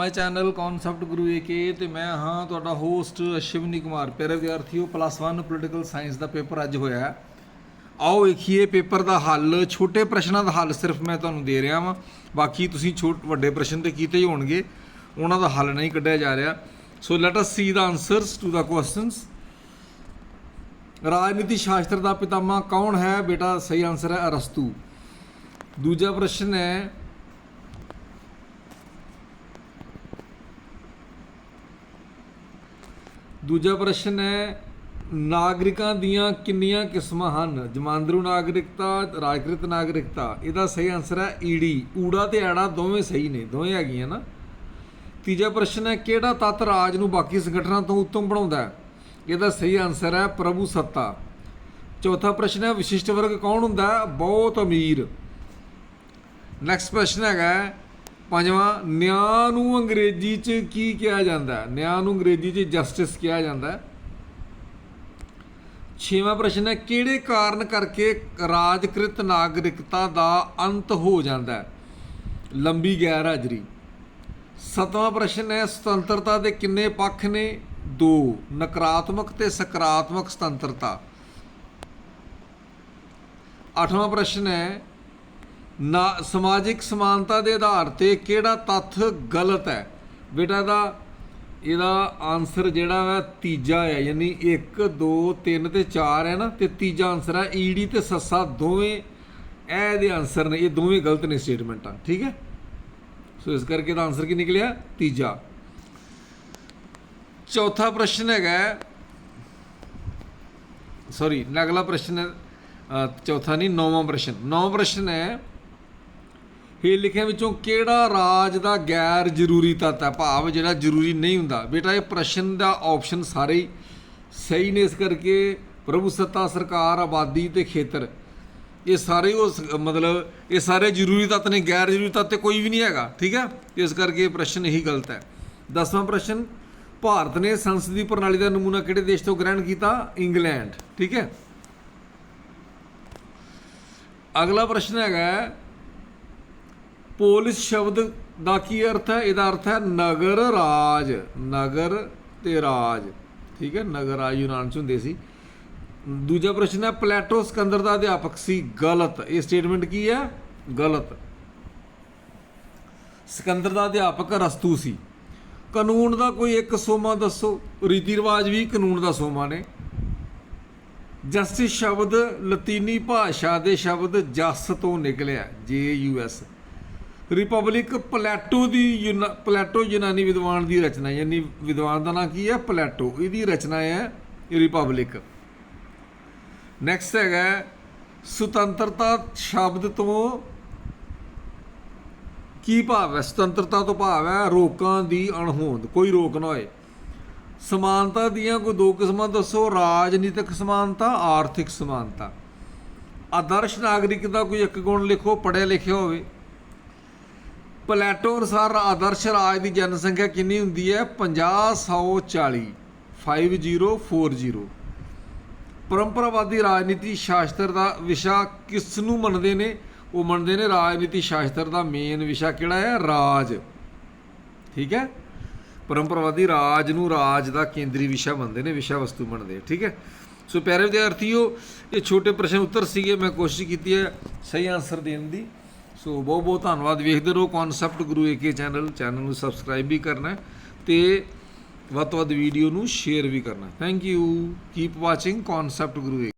My channel concept ਗੁਰੂ ਏਕੇ ਤੇ ਮੈਂ ਹਾਂ ਤੁਹਾਡਾ ਹੋਸਟ ਅਸ਼ਵਨੀ ਕੁਮਾਰ। ਪਿਆਰੇ ਵਿਦਿਆਰਥੀਓ ਪਲੱਸ 1 ਪੋਲੀਟੀਕਲ ਸਾਇੰਸ ਦਾ ਪੇਪਰ ਅੱਜ ਹੋਇਆ ਆਓ ਵੇਖੀਏ ਪੇਪਰ ਦਾ ਹੱਲ। ਛੋਟੇ ਪ੍ਰਸ਼ਨਾਂ ਦਾ ਹੱਲ ਸਿਰਫ ਮੈਂ ਤੁਹਾਨੂੰ ਦੇ ਰਿਹਾ ਵਾਂ। ਬਾਕੀ ਤੁਸੀਂ ਛੋਟ, ਵੱਡੇ ਪ੍ਰਸ਼ਨ ਤੇ ਕੀਤੇ ਹੀ ਹੋਣਗੇ। ਉਹਨਾਂ ਦਾ ਹੱਲ ਨਹੀਂ ਕੱਢਿਆ ਜਾ ਰਿਹਾ। So let us see the answers to the questions ਰਾਜਨੀਤੀ ਸ਼ਾਸਤਰ ਦਾ ਪਿਤਾਮਾ ਕੌਣ ਹੈ? ਬੇਟਾ, ਸਹੀ ਆਨਸਰ ਹੈ ਅਰਸਤੂ। ਦੂਜਾ ਪ੍ਰਸ਼ਨ ਹੈ ਦੂਜਾ ਪ੍ਰਸ਼ਨ ਹੈ, ਨਾਗਰਿਕਾਂ ਦੀਆਂ ਕਿੰਨੀਆਂ ਕਿਸਮਾਂ ਹਨ? ਜਮਾਂਦਰੂ ਨਾਗਰਿਕਤਾ, ਰਾਜਕ੍ਰਿਤ ਨਾਗਰਿਕਤਾ। ਇਹਦਾ ਸਹੀ ਆਨਸਰ ਹੈ ਈੜੀ ਊੜਾ ਤੇ ਐੜਾ ਦੋਵੇਂ ਸਹੀ ਨੇ, ਦੋਵੇਂ ਹੈਗੀਆਂ ਨਾ। ਤੀਜਾ ਪ੍ਰਸ਼ਨ ਹੈ, ਕਿਹੜਾ ਤੱਤ ਰਾਜ ਨੂੰ ਬਾਕੀ ਸੰਗਠਨਾਂ ਤੋਂ ਉੱਤਮ ਬਣਾਉਂਦਾ ਹੈ? ਇਹਦਾ ਸਹੀ ਆਨਸਰ ਹੈ ਪ੍ਰਭੂ ਸੱਤਾ। ਚੌਥਾ ਪ੍ਰਸ਼ਨ ਹੈ, ਵਿਸ਼ਿਸ਼ਟ ਵਰਗ ਕੌਣ ਹੁੰਦਾ ਹੈ? ਬਹੁਤ ਅਮੀਰ। ਨੈਕਸਟ ਪ੍ਰਸ਼ਨ ਹੈਗਾ ਪੰਜਵਾਂ, ਨਿਆਂ ਨੂੰ ਅੰਗਰੇਜ਼ੀ 'ਚ ਕੀ ਕਿਹਾ ਜਾਂਦਾ ਹੈ? ਨਿਆਂ ਨੂੰ ਅੰਗਰੇਜ਼ੀ 'ਚ ਜਸਟਿਸ ਕਿਹਾ ਜਾਂਦਾ ਹੈ। ਛੇਵਾਂ ਪ੍ਰਸ਼ਨ ਹੈ, ਕਿਹੜੇ ਕਾਰਨ ਕਰਕੇ ਰਾਜਕ੍ਰਿਤ ਨਾਗਰਿਕਤਾ ਦਾ ਅੰਤ ਹੋ ਜਾਂਦਾ ਹੈ? ਲੰਬੀ ਗੈਰ ਹਾਜ਼ਰੀ। ਸਤਵਾਂ ਪ੍ਰਸ਼ਨ ਹੈ, ਸੁਤੰਤਰਤਾ ਦੇ ਕਿੰਨੇ ਪੱਖ ਨੇ? ਦੋ, ਨਕਾਰਾਤਮਕ ਤੇ ਸਕਾਰਾਤਮਕ ਸੁਤੰਤਰਤਾ। ਅੱਠਵਾਂ ਪ੍ਰਸ਼ਨ ਹੈ ਨਾ ਸਮਾਜਿਕ ਸਮਾਨਤਾ ਦੇ ਆਧਾਰ ਤੇ ਕਿਹੜਾ ਤੱਥ ਗਲਤ ਹੈ? ਬੇਟਾ ਦਾ ਇਹਦਾ ਆਨਸਰ ਜਿਹੜਾ ਹੈ ਤੀਜਾ ਹੈ, ਯਾਨੀ 1 2 3 ਤੇ 4 ਹੈ ਨਾ, ਤੇ ਤੀਜਾ ਆਨਸਰ ਹੈ ਈਡੀ ਤੇ ਸੱਸਾ ਦੋਵੇਂ। ਇਹ ਇਹਦੇ ਆਨਸਰ ਨੇ, ਇਹ ਦੋਵੇਂ ਗਲਤ ਨੇ ਸਟੇਟਮੈਂਟਾਂ ਠੀਕ ਹੈ? ਸੋ ਇਸ ਕਰਕੇ ਇਹਦਾ ਆਨਸਰ ਕੀ ਨਿਕਲਿਆ? ਤੀਜਾ। ਚੌਥਾ ਪ੍ਰਸ਼ਨ ਹੈਗਾ ਸੌਰੀ ਅਗਲਾ ਪ੍ਰਸ਼ਨ ਹੈ ਚੌਥਾ ਨਹੀਂ, ਨੌਵਾਂ ਪ੍ਰਸ਼ਨ। ਨੌਵਾਂ ਪ੍ਰਸ਼ਨ ਹੈ ਇਹ ਲਿਖਿਆ ਵਿੱਚੋਂ ਕਿਹੜਾ ਰਾਜ ਦਾ ਗੈਰ ਜ਼ਰੂਰੀ ਤੱਤ ਹੈ? ਭਾਵ ਜਿਹੜਾ ਜ਼ਰੂਰੀ ਨਹੀਂ ਹੁੰਦਾ। ਬੇਟਾ, ਇਹ ਪ੍ਰਸ਼ਨ ਦਾ ਆਪਸ਼ਨ ਸਾਰੇ ਹੀ ਸਹੀ ਨੇ ਇਸ ਕਰਕੇ। ਪ੍ਰਭੂ ਸੱਤਾ, ਸਰਕਾਰ, ਆਬਾਦੀ ਤੇ ਖੇਤਰ। ਇਹ ਸਾਰੇ ਉਸ ਮਤਲਬ ਇਹ ਸਾਰੇ ਜ਼ਰੂਰੀ ਤੱਤ ਨੇ। ਗੈਰ ਜ਼ਰੂਰੀ ਤੱਤ ਤੇ ਕੋਈ ਵੀ ਨਹੀਂ ਹੈਗਾ, ਠੀਕ ਹੈ? ਇਸ ਕਰਕੇ ਇਹ ਪ੍ਰਸ਼ਨ ਇਹੀ ਗਲਤ ਹੈ। ਦਸਵਾਂ ਪ੍ਰਸ਼ਨ, ਭਾਰਤ ਨੇ ਸੰਸਦੀ ਪ੍ਰਣਾਲੀ ਦਾ ਨਮੂਨਾ ਕਿਹੜੇ ਦੇਸ਼ ਤੋਂ ਗ੍ਰਹਿਣ ਕੀਤਾ? ਇੰਗਲੈਂਡ, ਠੀਕ ਹੈ? ਅਗਲਾ ਪ੍ਰਸ਼ਨ ਹੈਗਾ ਪੋਲਿਸ ਸ਼ਬਦ ਦਾ ਕੀ ਅਰਥ ਹੈ? ਇਹਦਾ ਅਰਥ ਹੈ ਨਗਰ ਰਾਜ, ਨਗਰ ਤੇ ਰਾਜ। ਠੀਕ ਹੈ? ਨਗਰ ਰਾਜ ਯੂਨਾਨ ਚ ਹੁੰਦੇ ਸੀ। ਦੂਜਾ ਪ੍ਰਸ਼ਨ ਹੈ, ਪਲੇਟੋ ਸਿਕੰਦਰ ਦਾ ਅਧਿਆਪਕ ਸੀ ਗਲਤ। ਇਹ ਸਟੇਟਮੈਂਟ ਕੀ ਹੈ? ਗਲਤ। ਸਿਕੰਦਰ ਦਾ ਅਧਿਆਪਕ ਰਸਤੂ ਸੀ। ਕਾਨੂੰਨ ਦਾ ਕੋਈ ਇੱਕ ਸੋਮਾ ਦੱਸੋ। ਰੀਤੀ ਰਿਵਾਜ ਵੀ ਕਾਨੂੰਨ ਦਾ ਸੋਮਾ ਨੇ। ਜਸਟਿਸ ਸ਼ਬਦ ਲਤੀਨੀ ਭਾਸ਼ਾ ਦੇ ਸ਼ਬਦ ਜਸ ਤੋਂ ਨਿਕਲਿਆ, J U S. Republic Plato ਦੀ ਯੂਨਾ- ਪਲੇਟੋ ਯੂਨਾਨੀ ਵਿਦਵਾਨ ਦੀ ਰਚਨਾ, ਯਾਨੀ ਵਿਦਵਾਨ ਦਾ ਨਾਂ ਕੀ ਹੈ? ਪਲੈਟੋ ਇਹਦੀ ਰਚਨਾ ਹੈ ਰਿਪਬਲਿਕ ਨੈਕਸਟ ਹੈਗਾ ਸੁਤੰਤਰਤਾ ਸ਼ਬਦ ਤੋਂ ਕੀ ਭਾਵ ਹੈ? ਸੁਤੰਤਰਤਾ ਤੋਂ ਭਾਵ ਹੈ ਰੋਕਾਂ ਦੀ ਅਣਹੋਂਦ। ਕੋਈ ਰੋਕ ਨਾ ਹੋਏ। ਸਮਾਨਤਾ ਦੀਆਂ ਕੋਈ ਦੋ ਕਿਸਮਾਂ ਦੱਸੋ, ਰਾਜਨੀਤਿਕ ਸਮਾਨਤਾ, ਆਰਥਿਕ ਸਮਾਨਤਾ। ਆਦਰਸ਼ ਨਾਗਰਿਕ ਦਾ ਕੋਈ ਇੱਕ ਗੁਣ ਲਿਖੋ, ਪੜ੍ਹਿਆ ਲਿਖਿਆ ਹੋਵੇ। ਪਲੈਟੋ ਅਨੁਸਾਰ ਆਦਰਸ਼ ਰਾਜ ਦੀ ਜਨਸੰਖਿਆ ਕਿੰਨੀ ਹੁੰਦੀ ਹੈ? 50 140 5040 ਪਰੰਪਰਾਵਾਦੀ ਰਾਜਨੀਤੀ ਸ਼ਾਸਤਰ ਦਾ ਵਿਸ਼ਾ ਕਿਸ ਨੂੰ ਮੰਨਦੇ ਨੇ? ਉਹ ਮੰਨਦੇ ਨੇ ਰਾਜਨੀਤੀ ਸ਼ਾਸਤਰ ਦਾ ਮੇਨ ਵਿਸ਼ਾ ਕਿਹੜਾ ਹੈ? ਰਾਜ। ਠੀਕ ਹੈ? ਪਰੰਪਰਾਵਾਦੀ ਰਾਜ ਨੂੰ ਰਾਜ ਦਾ ਕੇਂਦਰੀ ਵਿਸ਼ਾ ਮੰਨਦੇ ਨੇ, ਵਿਸ਼ਾ ਵਸਤੂ ਮੰਨਦੇ ਠੀਕ ਹੈ? ਸੋ ਪਿਆਰੇ ਵਿਦਿਆਰਥੀਓ, ਇਹ ਛੋਟੇ ਪ੍ਰਸ਼ਨ ਉੱਤਰ ਸੀਗੇ। ਮੈਂ ਕੋਸ਼ਿਸ਼ ਕੀਤੀ ਹੈ ਸਹੀ ਆਨਸਰ ਦੇਣ ਦੀ। ਸੋ ਬਹੁਤ ਬਹੁਤ ਧੰਨਵਾਦ। ਵੇਖਦੇ ਰਹੋ concept guru AK channel channel ਨੂੰ ਸਬਸਕ੍ਰਾਈਬ ਵੀ ਕਰਨਾ ਹੈ ਤੇ ਵੱਧ ਤੋਂ ਵੱਧ ਵੀਡੀਓ ਨੂੰ ਸ਼ੇਅਰ ਵੀ ਕਰਨਾ thank you keep watching concept guru AK